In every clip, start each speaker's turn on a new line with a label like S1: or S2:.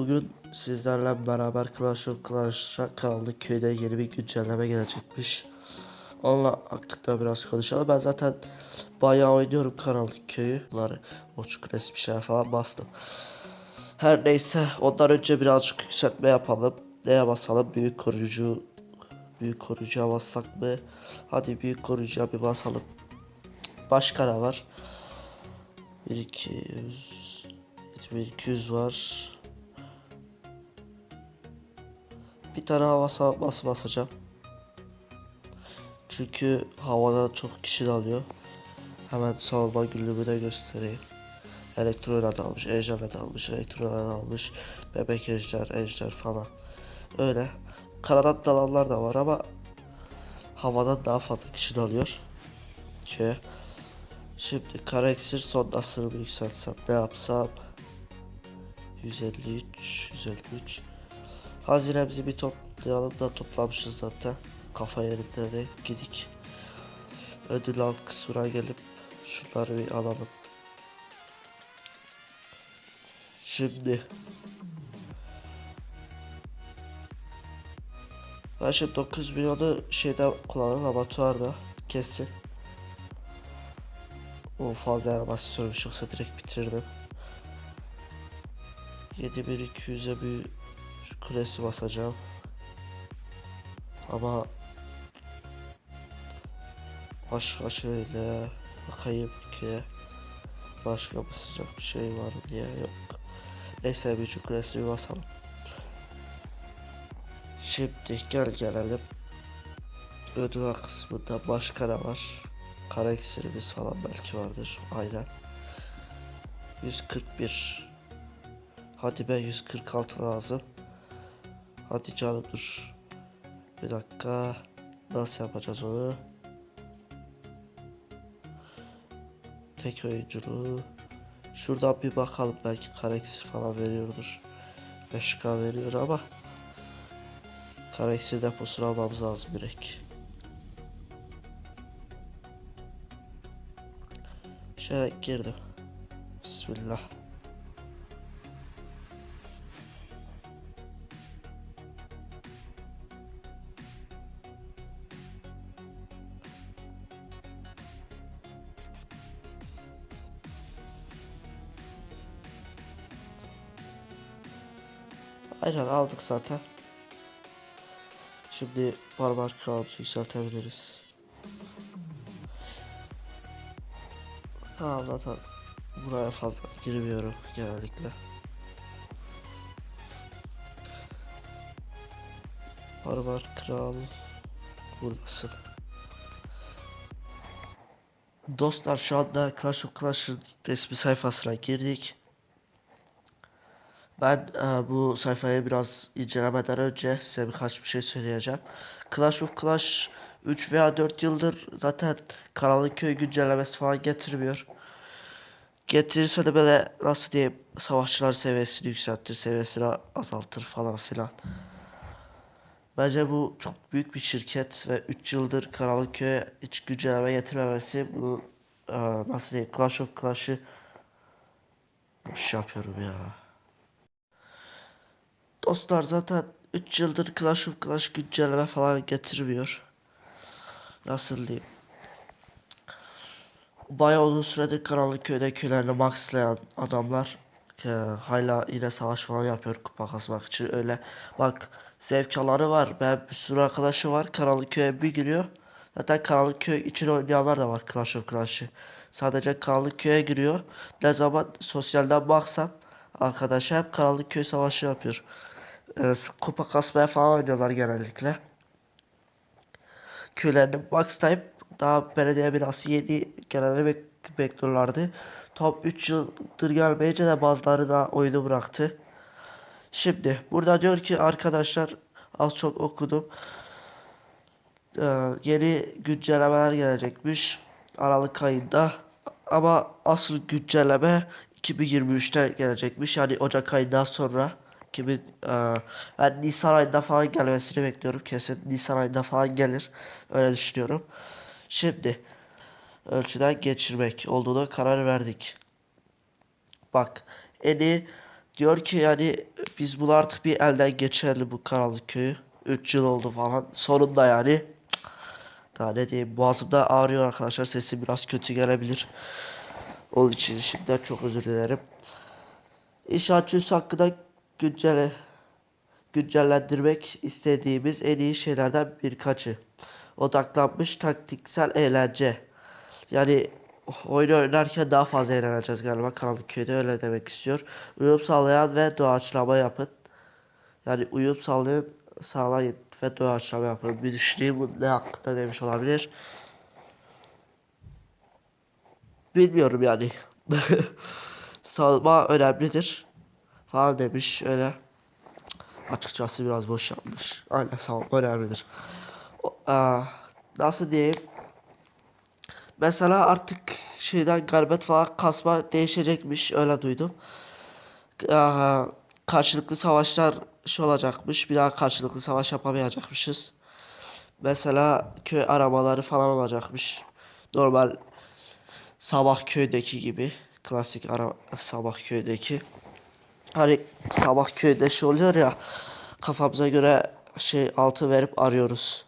S1: Bugün sizlerle beraber Clash of Clans'a kaldık köyde yeni bir güncelleme gelecekmiş. Onunla hakkında biraz konuşalım. Ben zaten bayağı oynuyorum karanlık köyü. Bunları uçuk resim şeyler falan bastım. Her neyse ondan önce birazcık yükseltme yapalım. Neye basalım? Büyük koruyucu Büyük koruyucuya bassak mı? Hadi büyük koruyucuya bir basalım. Başka ne var? 1200 1200 var. Bir tane hava savunması basacağım. Çünkü havada çok kişi de alıyor. Hemen savunma günlüğümü de göstereyim. Elektronet almış, ejderha almış, elektronet almış, bebek ejder, ejder falan. Öyle. Karadan dalanlar da var ama havadan daha fazla kişi de alıyor. Şöyle. Şimdi kara iksir sondasını yükseltsem ne yapsam? 153, 153. Hazinemizi bir toplayalım da toplamışız zaten. Kafa yerinde de gidik. Ödül alt kısmına gelip şunları bir alalım. Şimdi ben şimdi 9 milyonu şeyde kullanırım laboratuvarda kesin. O fazla animasyonmuş yoksa direkt bitirdim. 7200'e bir kulesi basacağım. Ama başka şöyle bakayım ki başka basacak bir şey var diye yok. Neyse bir şu kulesi basalım. Şimdi gel gelelim. Ödül kısmında başka ne var? Kara iksirimiz falan belki vardır. Aynen. 141 Hadi be 146 lazım. Hadi canım dur. Bir dakika. Nasıl yapacağız onu? Tek oyunculuğu. Şuradan bir bakalım belki kara iksir falan veriyordur. 5K veriyor ama kara iksir deposunu almamız lazım direkt. Şöyle girdim. Bismillah. Aynen aldık zaten. Şimdi barbar kralımızı yükseltebiliriz. Tamam zaten buraya fazla girmiyorum genellikle. Barbar kral buradasın. Dostlar şu anda Clash of Clans'ın resmi sayfasına girdik. Ben e, bu sayfayı biraz incelemeden önce size birkaç bir şey söyleyeceğim. Clash of Clash 3 veya 4 yıldır zaten Karanlık Köy güncellemesi falan getirmiyor. Getirirse de böyle nasıl diyeyim savaşçılar seviyesini yükseltir, seviyesini azaltır falan filan. Bence bu çok büyük bir şirket ve 3 yıldır Karanlık Köy'e hiç güncelleme getirmemesi bu e, nasıl diyeyim Clash of Clash'ı boş yapıyorum ya. Dostlar zaten 3 yıldır Clash of Clash güncelleme falan getirmiyor. Nasıl diyeyim? Bayağı uzun süredir Karanlık Köy'de köylerini maxlayan adamlar e, hala yine savaş falan yapıyor kupa kasmak için öyle. Bak zevkaları var. Ben bir sürü arkadaşı var. Karanlık Köy'e bir giriyor. Zaten Karanlık Köy için oynayanlar da var Clash of Clash'ı. Sadece Karanlık Köy'e giriyor. Ne zaman sosyalden baksam arkadaşı hep Karanlık Köy savaşı yapıyor. E, kupa kasmaya falan oynuyorlar genellikle. Köylerini max type daha belediye binası yeni geleni bek bekliyorlardı. Top 3 yıldır gelmeyince de bazıları da oyunu bıraktı. Şimdi burada diyor ki arkadaşlar az çok okudum. Ee, yeni güncellemeler gelecekmiş Aralık ayında. Ama asıl güncelleme 2023'te gelecekmiş. Yani Ocak ayından sonra 2000, e, ben Nisan ayında falan gelmesini bekliyorum. Kesin Nisan ayında falan gelir. Öyle düşünüyorum. Şimdi ölçüden geçirmek olduğuna karar verdik. Bak en iyi Diyor ki yani biz bunu artık bir elden geçirelim bu karanlık köyü. 3 yıl oldu falan. Sonunda yani. Daha ne diyeyim boğazımda ağrıyor arkadaşlar. Sesim biraz kötü gelebilir. Onun için şimdiden çok özür dilerim. İnşaatçı üssü hakkında güncel güncellendirmek istediğimiz en iyi şeylerden birkaçı. Odaklanmış taktiksel eğlence. Yani oyunu oynarken daha fazla eğleneceğiz galiba. Karanlık köyde öyle demek istiyor. Uyum sağlayan ve doğaçlama yapın. Yani uyum sağlayın, sağlayın ve doğaçlama yapın. Bir düşüneyim bu ne hakkında demiş olabilir. Bilmiyorum yani. Savunma önemlidir. Falan demiş öyle. Açıkçası biraz boş yapmış. Aynen savunma önemlidir. O- aa, nasıl diyeyim? Mesela artık şeyden garbet falan kasma değişecekmiş öyle duydum. Aa, karşılıklı savaşlar şey olacakmış. Bir daha karşılıklı savaş yapamayacakmışız. Mesela köy aramaları falan olacakmış. Normal sabah köydeki gibi. Klasik ara sabah köydeki. Hani sabah köyde şey oluyor ya kafamıza göre şey altı verip arıyoruz.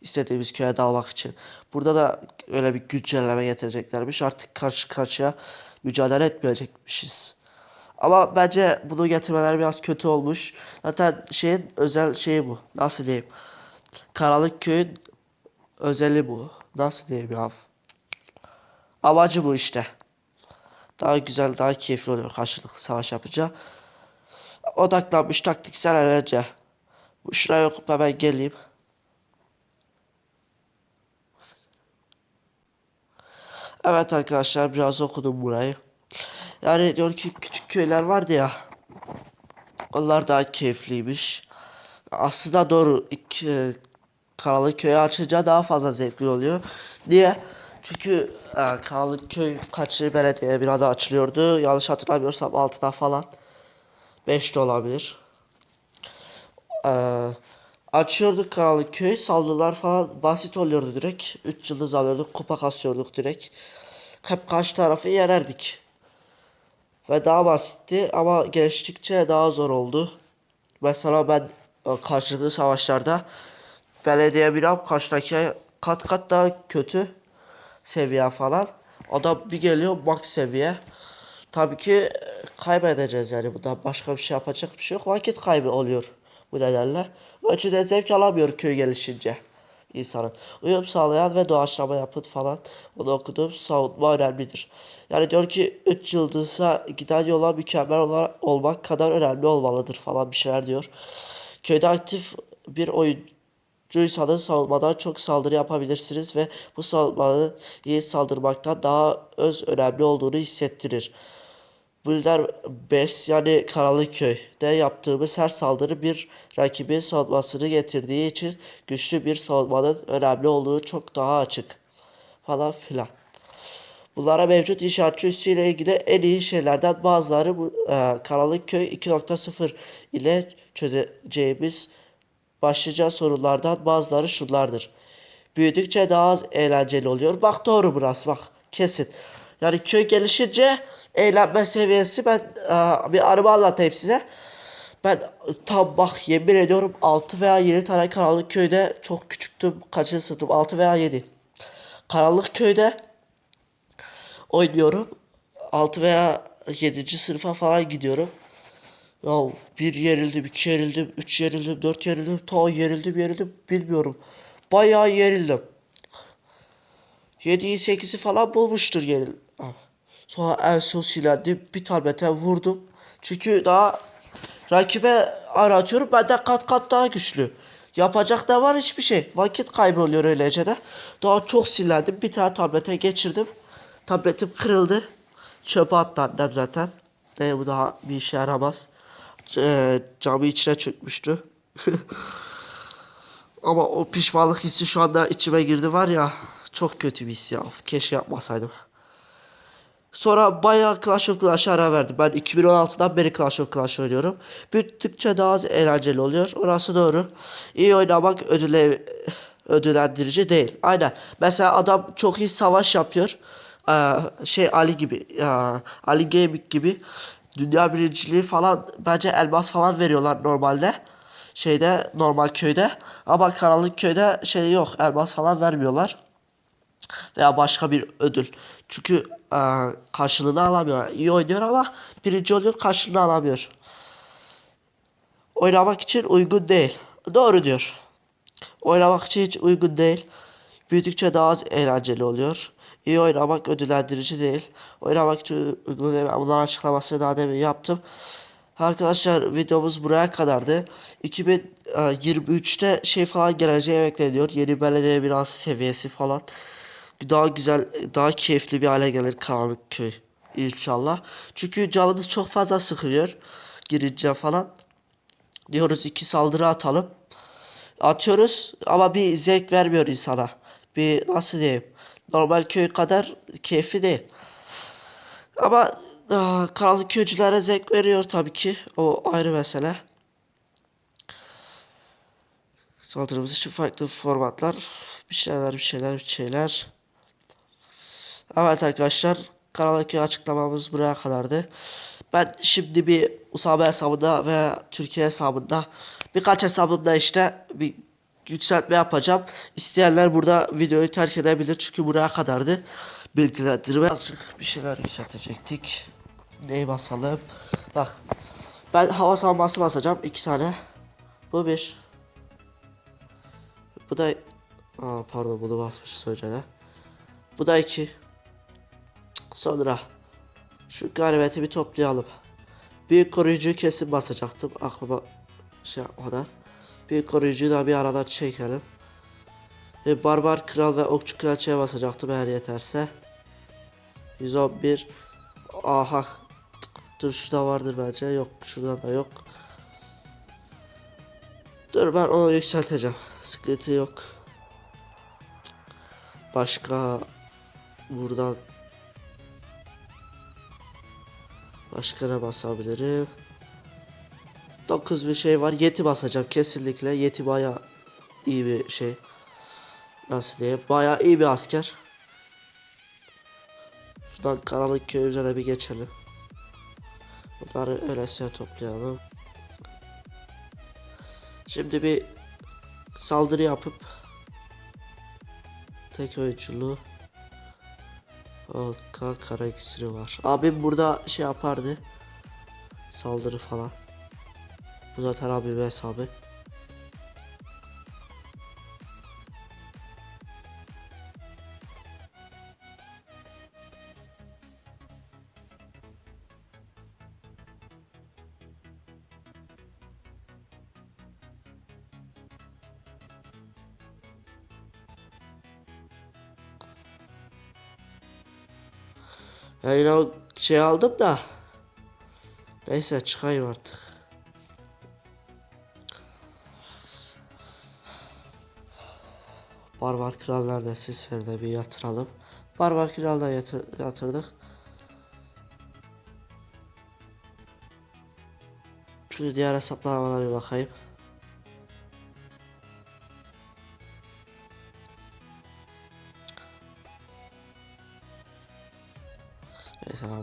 S1: İstediğimiz köye dalmak için. Burada da öyle bir güncelleme getireceklermiş. Artık karşı karşıya mücadele etmeyecekmişiz. Ama bence bunu getirmeler biraz kötü olmuş. Zaten şeyin özel şeyi bu. Nasıl diyeyim? Karanlık köyün özeli bu. Nasıl diyeyim ya? Amacı bu işte. Daha güzel, daha keyifli oluyor karşılıklı savaş yapınca. Odaklanmış taktiksel eğlence. Bu şuraya okup hemen geleyim. Evet arkadaşlar biraz okudum burayı. Yani diyor ki küçük köyler vardı ya. Onlar daha keyifliymiş. Aslında doğru. İki, e, Karanlık köyü açınca daha fazla zevkli oluyor. Niye? Çünkü e, Karanlık köy kaçıncı belediye bir adı açılıyordu. Yanlış hatırlamıyorsam 6'da falan. 5 de olabilir. Ee, açıyorduk Karanlık köy. Saldırılar falan basit oluyordu direkt. 3 yıldız alıyorduk. Kupa kasıyorduk direkt. Hep karşı tarafı yenerdik. Ve daha basitti ama geliştikçe daha zor oldu. Mesela ben e, karşılıklı savaşlarda belediye binam karşıdaki kat kat daha kötü seviye falan. Adam bir geliyor max seviye. Tabii ki e, kaybedeceğiz yani. Burada başka bir şey yapacak bir şey yok. Vakit kaybı oluyor bu nedenle. Onun için de zevk alamıyor köy gelişince insanın. Uyum sağlayan ve doğaçlama yapın falan. Onu okudum. Savunma önemlidir. Yani diyor ki 3 yıldıza giden yola mükemmel olarak olmak kadar önemli olmalıdır falan bir şeyler diyor. Köyde aktif bir oyuncuysanız savunmadan çok saldırı yapabilirsiniz ve bu savunmanın iyi saldırmaktan daha öz önemli olduğunu hissettirir. Bulgar Bes yani Karanlıkköy'de yaptığımız her saldırı bir rakibin savunmasını getirdiği için güçlü bir savunmanın önemli olduğu çok daha açık falan filan. Bunlara mevcut inşaatçı üssüyle ilgili en iyi şeylerden bazıları bu e, Karanlıkköy 2.0 ile çözeceğimiz başlıca sorunlardan bazıları şunlardır. Büyüdükçe daha az eğlenceli oluyor. Bak doğru burası bak kesin. Yani köy gelişince eğlenme seviyesi ben e, bir araba anlatayım size. Ben tam bak yemin ediyorum 6 veya 7 tane karanlık köyde çok küçüktüm. Kaçıncı sınıftım? 6 veya 7. Karanlık köyde oynuyorum. 6 veya 7. sınıfa falan gidiyorum. Ya bir yerildim, iki yerildim, üç yerildim, dört yerildim, ta yerildim, yerildim bilmiyorum. Bayağı yerildim. 7'yi 8'i falan bulmuştur yeril. Sonra en son silendim. Bir tablete vurdum. Çünkü daha rakibe aratıyorum. Benden kat kat daha güçlü. Yapacak da var hiçbir şey. Vakit kaybı oluyor öylece de. Daha çok sinirlendim. Bir tane tablete geçirdim. Tabletim kırıldı. Çöpe attı annem zaten. Ne bu daha bir işe yaramaz. Eee, camı içine çökmüştü. Ama o pişmanlık hissi şu anda içime girdi var ya. Çok kötü bir his ya. Keşke yapmasaydım. Sonra bayağı Clash of Clash'a ara verdim. Ben 2016'dan beri Clash of Clash oynuyorum. Büyüttükçe daha az eğlenceli oluyor. Orası doğru. İyi oynamak ödüle, ödüllendirici değil. Aynen. Mesela adam çok iyi savaş yapıyor. Ee, şey Ali gibi. ya, Ali Gaming gibi. dünya birinciliği falan bence elmas falan veriyorlar normalde. Şeyde normal köyde. Ama karanlık köyde şey yok elmas falan vermiyorlar. Veya başka bir ödül. Çünkü karşılığını alamıyor. İyi oynuyor ama birinci oluyor karşılığını alamıyor. Oynamak için uygun değil. Doğru diyor. Oynamak için hiç uygun değil. Büyüdükçe daha az eğlenceli oluyor. İyi oynamak ödüllendirici değil. Oynamak için uygun değil. Bunların açıklamasını daha demin yaptım. Arkadaşlar videomuz buraya kadardı. 2023'te şey falan geleceği bekleniyor. Yeni belediye binası seviyesi falan. Daha güzel, daha keyifli bir hale gelir Karanlık Köy. İnşallah. Çünkü canımız çok fazla sıkılıyor. Girince falan. Diyoruz iki saldırı atalım. Atıyoruz ama bir zevk vermiyor insana. Bir nasıl diyeyim? Normal köy kadar keyifli değil. Ama ah, karanlık köycülere zevk veriyor tabii ki. O ayrı mesele. Saldırımız için farklı formatlar. Bir şeyler, bir şeyler, bir şeyler. Evet arkadaşlar. Köy açıklamamız buraya kadardı. Ben şimdi bir Usabe hesabında ve Türkiye hesabında birkaç hesabımda işte bir yükseltme yapacağım. İsteyenler burada videoyu terk edebilir çünkü buraya kadardı. Bilgilendirme azıcık bir şeyler yükseltecektik. Neyi basalım? Bak. Ben hava savunması basacağım. iki tane. Bu bir. Bu da... Aa, pardon bunu basmışız önceden. Bu da iki. Sonra şu galibiyeti bir toplayalım. Büyük koruyucuyu kesin basacaktım. Aklıma şey yapmadan. Büyük koruyucuyu da bir aradan çekelim. Ve barbar kral ve okçu kraliçeye basacaktım eğer yeterse. 111 Aha Dur şurada vardır bence yok şurada da yok Dur ben onu yükselteceğim Sıkıntı yok Başka Buradan Başka ne basabilirim? 9 bir şey var. Yeti basacağım kesinlikle. Yeti baya iyi bir şey. Nasıl diyeyim? Baya iyi bir asker. Şuradan karanlık köyümüze de bir geçelim. Bunları öylesine toplayalım. Şimdi bir saldırı yapıp tek oyunculuğu kar kara iksiri var. Abim burada şey yapardı. Saldırı falan. Bu zaten abimin hesabı. Ya yine o şey aldım da. Neyse çıkayım artık. Barbar Kral neredesin? Seni de bir yatıralım. Barbar Kral'da yatır, yatırdık. Şimdi diğer hesaplarıma bir bakayım.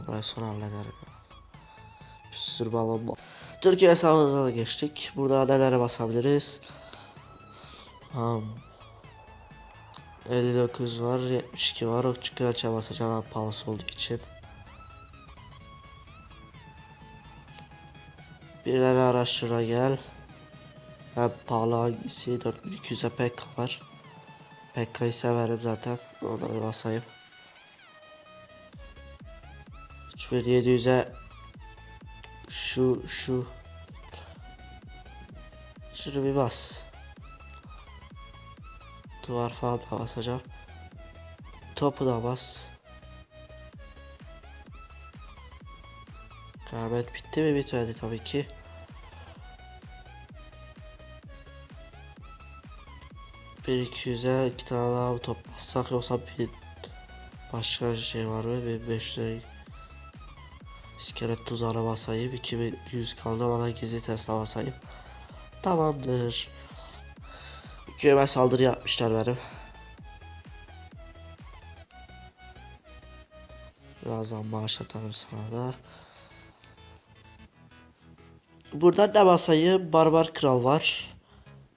S1: Burayı sonra hallederim. Bir sürü balon bal. Türkiye hesabımıza da geçtik. Burada nelere basabiliriz? Um, 59 var, 72 var. Okçu kraliçe basacağım pahalısı olduğu için. Bir tane araştıra gel. En pahalı hangisi? 4200'e pek var. Pekka'yı severim zaten. Onları basayım. 3700'e şu şu şunu bir bas. Duvar falan da basacağım. Topu da bas. Kıyamet bitti mi bitmedi tabii ki. Bir iki yüze iki tane daha top bassak yoksa bir başka şey var mı? Bir beş lira İskelet tuzağına basayım. 2100 kaldı bana gizli Tesla basayım. Tamamdır. Köyüme saldırı yapmışlar benim. Birazdan maaş atarım sana da. Burada ne masayı Barbar Kral var.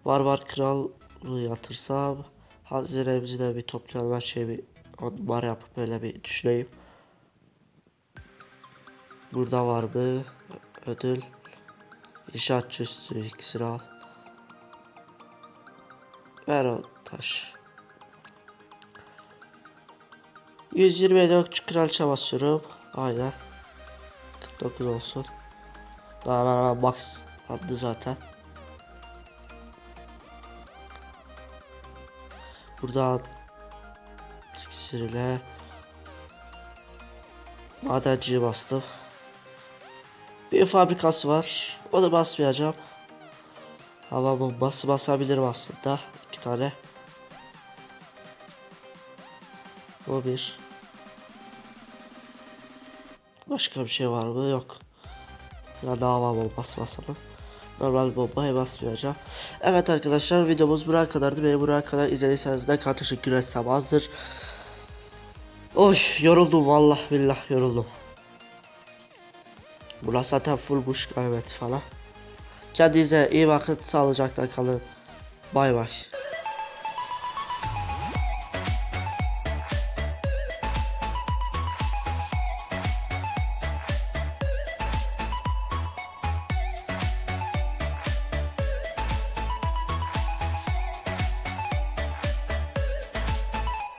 S1: Barbar Kral'ı yatırsam hazinemizi de bir toplayalım her şeyi bir var yapıp böyle bir düşüneyim. Burada var mı? Ödül. İnşaatçı üstü ikisini al. Ver o taş. 127 okçu kraliçe basıyorum. Aynen. 49 olsun. Daha ben max attı zaten. Burada iksirle madenciyi bastım. Bir fabrikası var. Onu basmayacağım. Hava bombası basabilirim aslında. iki tane. O bir. Başka bir şey var mı? Yok. Ya daha hava bombası basalım. Normal bombaya basmayacağım. Evet arkadaşlar videomuz buraya kadardı. Beni buraya kadar izlediyseniz ne kadar teşekkür etsem azdır. Oy yoruldum vallahi billah yoruldum. Burası zaten full buş evet falan. Kendinize iyi bakın sağlıcakla kalın. Bay bay.